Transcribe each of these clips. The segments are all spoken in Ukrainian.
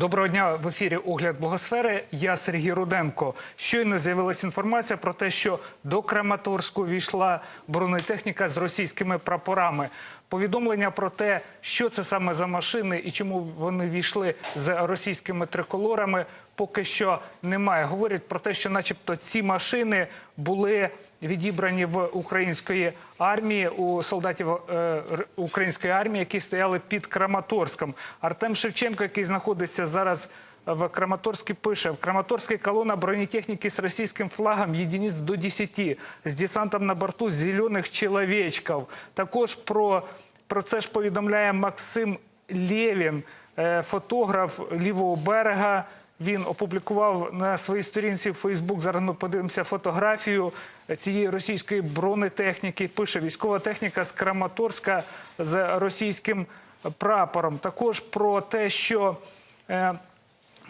Доброго дня в ефірі Огляд Богосфери. Я Сергій Руденко. Щойно з'явилася інформація про те, що до Краматорську війшла бронетехніка з російськими прапорами. Повідомлення про те, що це саме за машини і чому вони війшли з російськими триколорами, поки що немає. Говорять про те, що, начебто, ці машини були відібрані в української армії у солдатів е, української армії, які стояли під Краматорськом. Артем Шевченко, який знаходиться зараз в Краматорске пише, в Краматорске колонна бронетехники с российским флагом единиц до 10, з десантом на борту зелених чоловічків. Також про, про це ж повідомляє Максим Лєвін, е, фотограф лівого берега. Він опублікував на своїй сторінці в Фейсбук. Зараз ми подивимося фотографію цієї російської бронетехніки. Пише військова техніка з Краматорська з російським прапором. Також про те, що е,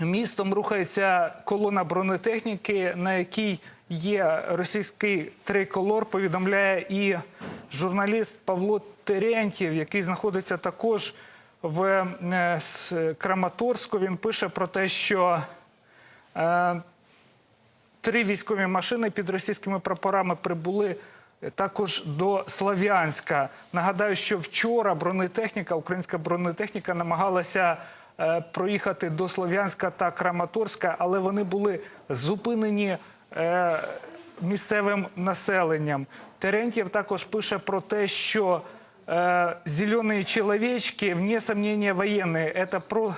містом рухається колона бронетехніки, на якій є російський триколор. Повідомляє і журналіст Павло Терентьєв, який знаходиться також в е, Краматорську. Він пише про те, що е, три військові машини під російськими прапорами прибули також до Слов'янська. Нагадаю, що вчора бронетехніка, українська бронетехніка намагалася е, проїхати до Слов'янська та Краматорська, але вони були зупинені е, місцевим населенням. Терентьєв також пише про те, що э, зеленые человечки, вне сомнения, военные. Это про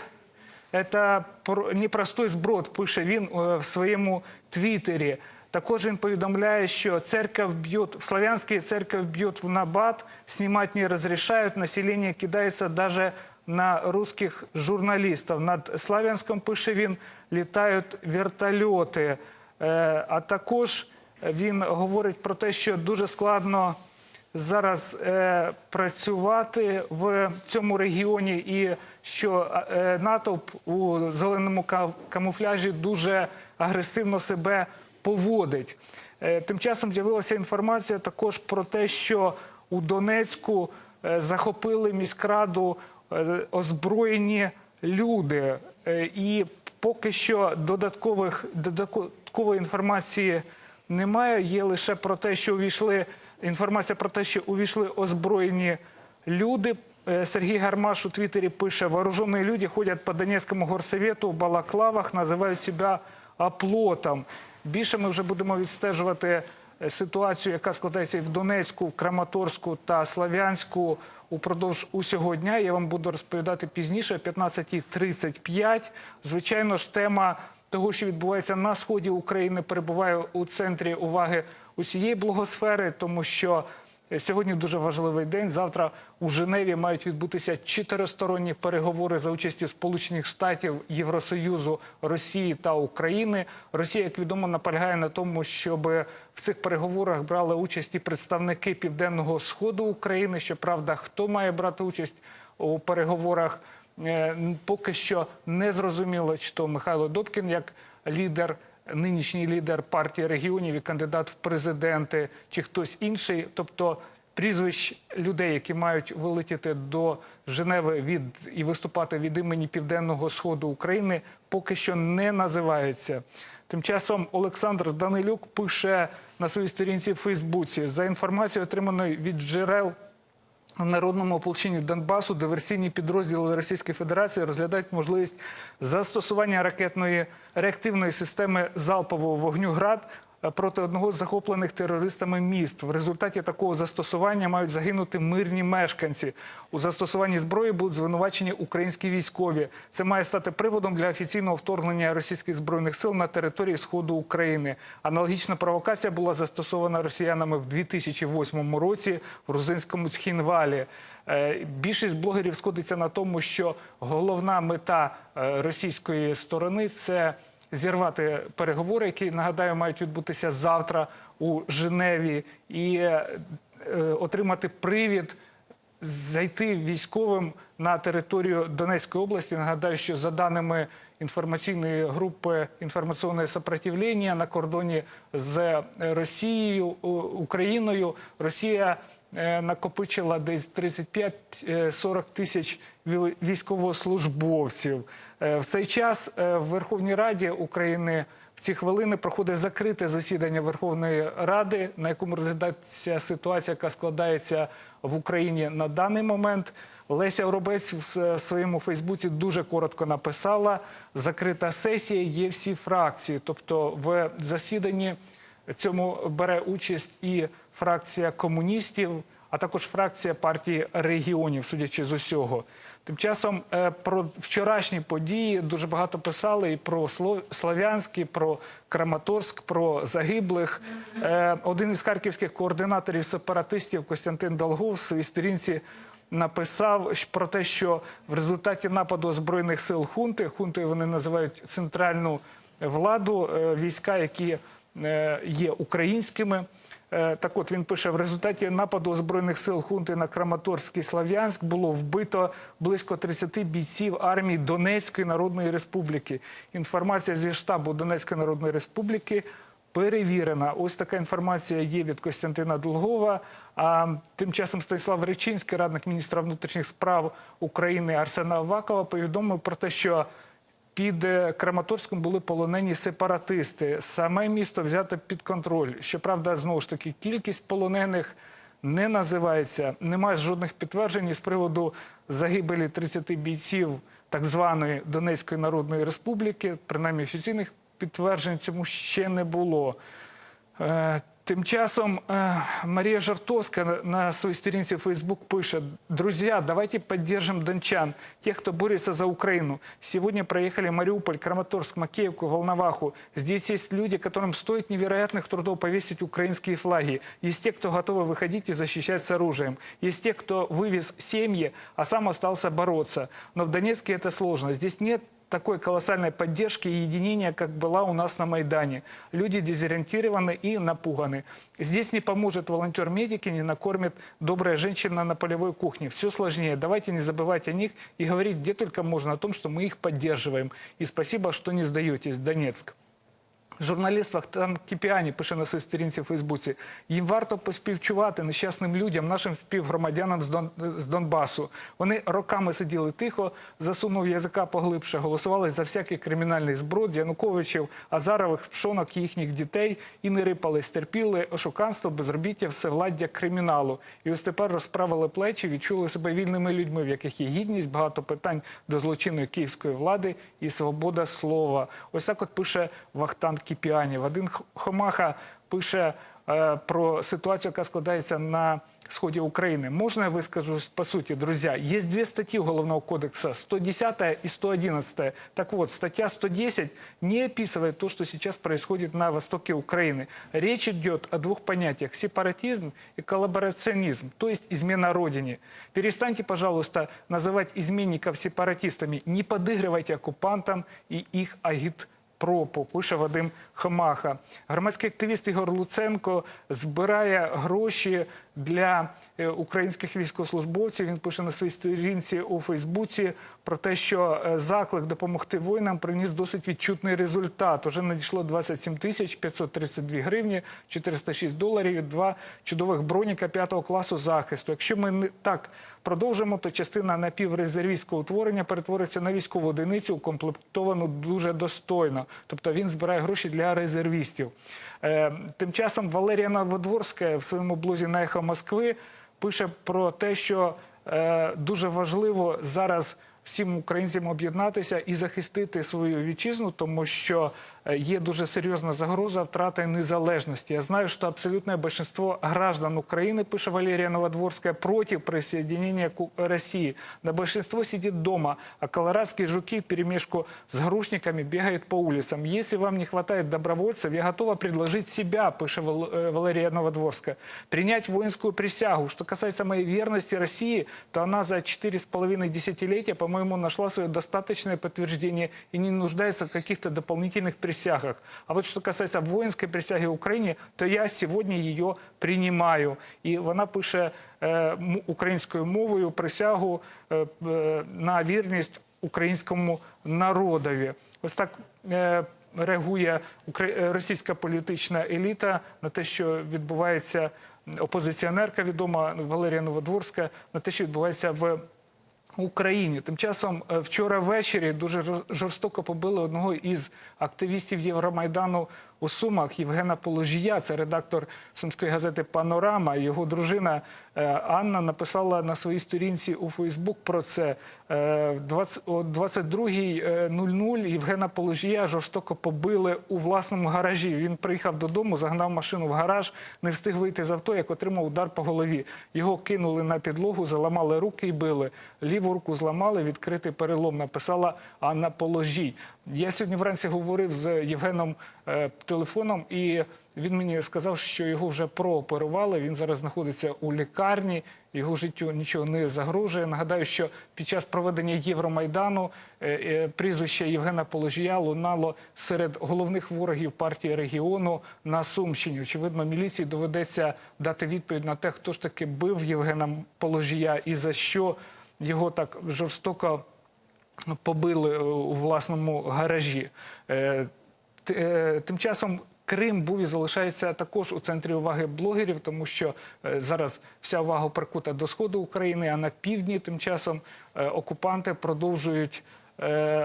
це про- непростой зброд, пише він е, в своєму твіттері. Також він повідомляє, що церковь б'ють, в Славянській церковь б'ють в набат, знімати не розрішають, населення кидається даже на русських журналістів. Над Славянськом, пише він, літають вертольоти. Е, А також він говорить про те, що дуже складно зараз е, працювати в цьому регіоні, і що е, натовп у зеленому камуфляжі дуже агресивно себе поводить. Е, тим часом з'явилася інформація також про те, що у Донецьку е, захопили міськраду е, озброєні люди. Е, і поки що додаткових додаткової інформації немає. Є лише про те, що увійшли інформація про те, що увійшли озброєні люди. Е, Сергій Гармаш у Твіттері пише: вооружені люди ходять по Донецькому горсовету в балаклавах, називають себе оплотом. Більше ми вже будемо відстежувати е, ситуацію, яка складається і в Донецьку, Краматорську та Слав'янську упродовж усього дня. Я вам буду розповідати пізніше, о 15.35. Звичайно ж, тема того, що відбувається на сході України, перебуває у центрі уваги усієї благосфери, тому що е, сьогодні дуже важливий день. Завтра у Женеві мають відбутися чотиристоронні переговори за участі Сполучених Штатів, Євросоюзу, Росії та України. Росія, як відомо, наполягає на тому, щоб в цих переговорах брали участь і представники південного сходу України. Щоправда, хто має брати участь у переговорах? Е, Поки що не зрозуміло, то Михайло Добкін як лідер, нинішній лідер партії регіонів і кандидат в президенти, чи хтось інший. Тобто прізвищ людей, які мають вилетіти до Женеви від і виступати від імені Південного Сходу України, поки що не називається. Тим часом Олександр Данилюк пише на своїй сторінці в Фейсбуці за інформацією, отриманою від джерел народному ополченні Донбасу диверсійні підрозділи Російської Федерації розглядають можливість застосування ракетної реактивної системи залпового вогню ГРАД проти одного з захоплених терористами міст. В результаті такого застосування мають загинути мирні мешканці. У застосуванні зброї будуть звинувачені українські військові. Це має стати приводом для офіційного вторгнення російських збройних сил на території сходу України. Аналогічна провокація була застосована росіянами в 2008 році в грузинському Цхінвалі. Е, Більшість блогерів сходиться на тому, що головна мета е, російської сторони це зірвати переговори, які нагадаю мають відбутися завтра у Женеві, і е, е, отримати привід зайти військовим на територію Донецької області. Нагадаю, що за даними інформаційної групи інформаційне сопротивлення на кордоні з Росією У- Україною, Росія е, накопичила десь 35-40 тисяч військовослужбовців. Е, В цей час е, в Верховній Раді України в ці хвилини проходить закрите засідання Верховної Ради, на якому розглядається ситуація, яка складається в Україні на даний момент. Леся Оробець в своєму Фейсбуці дуже коротко написала: закрита сесія є всі фракції. Тобто в засіданні цьому бере участь і фракція комуністів, а також фракція партії регіонів, судячи з усього. Тим часом е, про вчорашні події дуже багато писали і про Сло- Слов'янськ, і про Краматорськ, про загиблих. Е, Один із харківських координаторів сепаратистів Костянтин Долгов в своїй сторінці написав про те, що в результаті нападу збройних сил хунти, хунтою вони називають центральну владу, е, війська, які є українськими. Е, Так от він пише: в результаті нападу збройних сил хунти на Краматорськ і Слав'янськ було вбито близько 30 бійців армії Донецької Народної Республіки. Інформація зі штабу Донецької Народної Республіки перевірена. Ось така інформація є від Костянтина Долгова. А тим часом Станіслав Речинський, радник міністра внутрішніх справ України Арсена Авакова, повідомив про те, що під е, Краматорськом були полонені сепаратисти. Саме місто взято під контроль. Щоправда, знову ж таки, кількість полонених не називається. Немає жодних підтверджень з приводу загибелі 30 бійців так званої Донецької Народної Республіки. Принаймні офіційних підтверджень цьому ще не було. Е, Тим часом е, Марія Жартовська на- на своїй сторінці в Facebook пише: Друзья, давайте поддержим дончан, тех, кто борется за Украину. Сегодня проехали Мариуполь, Краматорск, Макеевку, Волноваху. Здесь есть люди, которым стоит невероятных трудов повесить украинские флаги. Есть те, кто готовы выходить и защищать с оружием. Есть те, кто вывез семьи, а сам остался бороться. Но в Донецке это сложно. Здесь нет такой колоссальной поддержки и единения, как была у нас на Майдане. Люди дезориентированы и напуганы. Здесь не поможет волонтер-медик и не накормит добрая женщина на полевой кухне. Все сложнее. Давайте не забывать о них и говорить где только можно о том, что мы их поддерживаем. И спасибо, что не сдаетесь, Донецк. Журналіст Вахтан Кіпіані пише на своїй сторінці в Фейсбуці: їм варто поспівчувати нещасним людям, нашим співгромадянам з, Дон... з Донбасу. Вони роками сиділи тихо, засунув язика поглибше, голосували за всякий кримінальний зброд Януковичів, Азарових, пшонок їхніх дітей і не рипались, терпіли ошуканство, безробіття, всевладдя криміналу. І ось тепер розправили плечі, відчули себе вільними людьми, в яких є гідність, багато питань до злочинної київської влади і свобода слова. Ось так от пише Вахтан Кіпіані. Вадим Х- Хомаха пише е, про ситуацію, яка складається на сході України. Можно я выскажусь по сути, друзья? Есть две статьи Уголовного кодекса, 110 и 111. Так вот, статья 110 не описывает то, что сейчас происходит на востоке Украины. Речь идет о двух понятиях – сепаратизм и коллаборационизм, то есть измена Родине. Перестаньте, пожалуйста, называть изменников сепаратистами. Не подыгрывайте оккупантам и их агит пропу, пише Вадим Хомаха. Громадський активіст Ігор Луценко збирає гроші для е, українських військовослужбовців. Він пише на своїй сторінці у Фейсбуці про те, що е, заклик допомогти воїнам приніс досить відчутний результат. Уже надійшло 27 тисяч 532 гривні, 406 доларів два чудових броніка п'ятого класу захисту. Якщо ми так продовжимо, то частина напіврезервістського утворення перетвориться на військову одиницю, укомплектовану дуже достойно. Тобто він збирає гроші для резервістів. Е, Тим часом Валерія Новодворська в своєму блозі на ехо Москви пише про те, що е, дуже важливо зараз всім українцям об'єднатися і захистити свою вітчизну, тому що є дуже серйозна загроза втрати незалежності. Я знаю, что абсолютное большинство граждан Украины, пише Валерия Новодворская, против присоединения к У- России. Да большинство сидит дома, а колорадские жуки в перемешку с грушниками бегают по улицам. Если вам не хватает добровольцев, я готова предложить себя, пише Вал- э, Валерия Новодворская, принять воинскую присягу. Что касается моей верности России, то она за четыре с половиной десятилетия, по-моему, нашла свое достаточное подтверждение и не нуждается в каких-то дополнительных присягах. а вот что касается воинской присяги Украине, то я сегодня ее принимаю. І вона пише е, українською мовою присягу е, е, на вірність українському народові. Ось так е, реагує е, російська політична еліта на те, що відбувається опозиціонерка відома Валерія Новодворська на те, що відбувається в Україні. Тим часом е, вчора ввечері дуже жор- жорстоко побили одного із активістів Євромайдану у Сумах Євгена Положія. Це редактор сумської газети Панорама. Його дружина е, Анна написала на своїй сторінці у Фейсбук про це. Е, 20 О 22.00 Євгена Положія жорстоко побили у власному гаражі. Він приїхав додому, загнав машину в гараж, не встиг вийти з авто, як отримав удар по голові. Його кинули на підлогу, заламали руки і били. Ліву руку зламали, відкритий перелом. Написала Анна Положій. Я сьогодні вранці говорив з Євгеном е, телефоном, і він мені сказав, що його вже прооперували. Він зараз знаходиться у лікарні. Його життю нічого не загрожує. Нагадаю, що під час проведення Євромайдану е, е, прізвище Євгена Положія лунало серед головних ворогів партії регіону на Сумщині. Очевидно, міліції доведеться дати відповідь на те, хто ж таки бив Євгена Положія і за що його так жорстоко побили е, у власному гаражі. Е, е, Тим часом Крим був і залишається також у центрі уваги блогерів, тому що зараз вся увага прикута до сходу України, а на півдні тим часом окупанти продовжують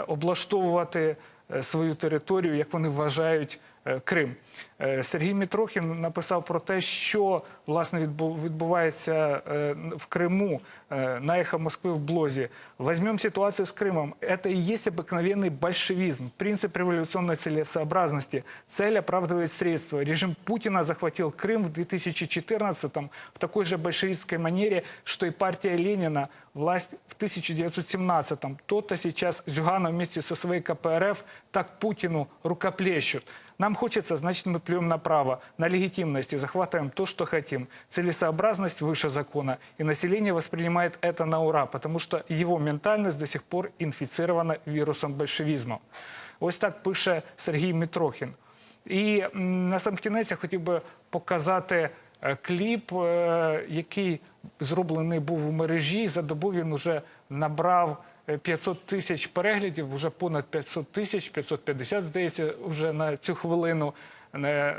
облаштовувати свою територію, як вони вважають. е, Крим Е, Сергій Мітрохін написав про те, що власне відбу- відбувається е, в Криму е, на эхо Москвы в блозе. Возьмем ситуацию с Крымом. Это и есть обыкновенный большевизм, принцип революционной целесообразности. Цель оправдывает средства. Режим Путина захватил Крым в 2014 в такой же большевистской манере, что и партия Ленина власть в 1917 -м. То-то сейчас Зюганов вместе со своей КПРФ так Путину рукоплещут. Нам хочется, значит, мы плюем направо, на легитимность и захватываем то, что хотим. Целесообразность выше закона. И население воспринимает это на ура, потому что его ментальность до сих пор инфицирована вирусом большевизма. Ось так пише Сергій Мітрохін. І м, на сам кінець я хотів би показати е, кліп, е, який зроблений був у мережі. За добу він вже набрав е, 500 тисяч переглядів, вже понад 500 тисяч, 550, здається, вже на цю хвилину. Е,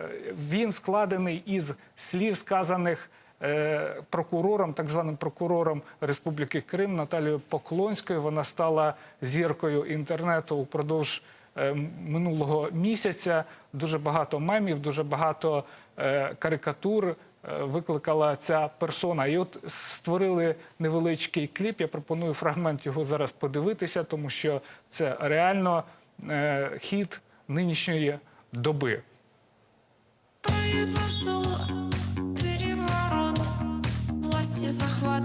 Він складений із слів, сказаних е, прокурором, так званим прокурором Республіки Крим Наталією Поклонською. Вона стала зіркою інтернету упродовж е, минулого місяця. Дуже багато мемів, дуже багато карикатур викликала ця персона. І от створили невеличкий кліп. Я пропоную фрагмент його зараз подивитися, тому що це реально е, хід нинішньої доби. Переворот, власті захват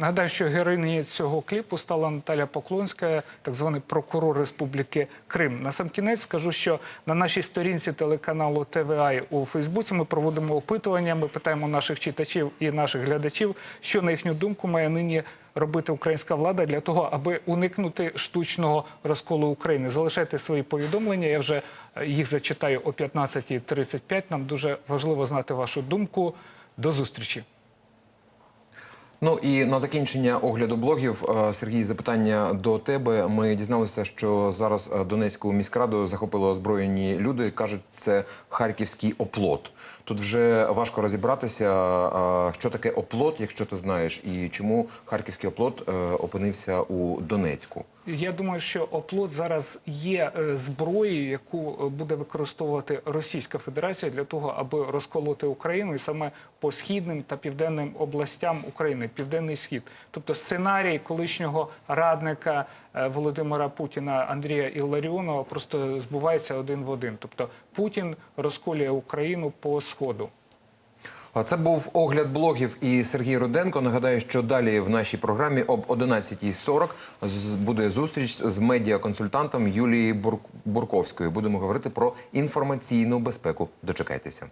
Нагадаю, що героїнею цього кліпу стала Наталя Поклонська, так званий прокурор Республіки Крим. На сам кінець скажу, що на нашій сторінці телеканалу ТВА у Фейсбуці ми проводимо опитування. Ми питаємо наших читачів і наших глядачів, що на їхню думку має нині робити українська влада для того, аби уникнути штучного розколу України. Залишайте свої повідомлення. Я вже е, їх зачитаю о 15.35. Нам дуже важливо знати вашу думку. До зустрічі. Ну і на закінчення огляду блогів, е, Сергій, запитання до тебе. Ми дізналися, що зараз е, Донецьку міськраду захопили озброєні люди. кажуть, це харківський оплот. Тут вже важко розібратися, що таке оплот, якщо ти знаєш, і чому харківський оплот е, опинився у Донецьку. Я думаю, що оплот зараз є е, зброєю, яку е, буде використовувати Російська Федерація для того, аби розколоти Україну і саме по східним та південним областям України, південний схід. Тобто сценарій колишнього радника Володимира Путіна Андрія Ілларіонова просто збувається один в один. Тобто Путін розколює Україну по сходу. А Це був огляд блогів і Сергій Руденко. Нагадаю, що далі в нашій програмі об 11.40 з- буде зустріч з медіаконсультантом Юлією Бур- Бурковською. Будемо говорити про інформаційну безпеку. Дочекайтеся.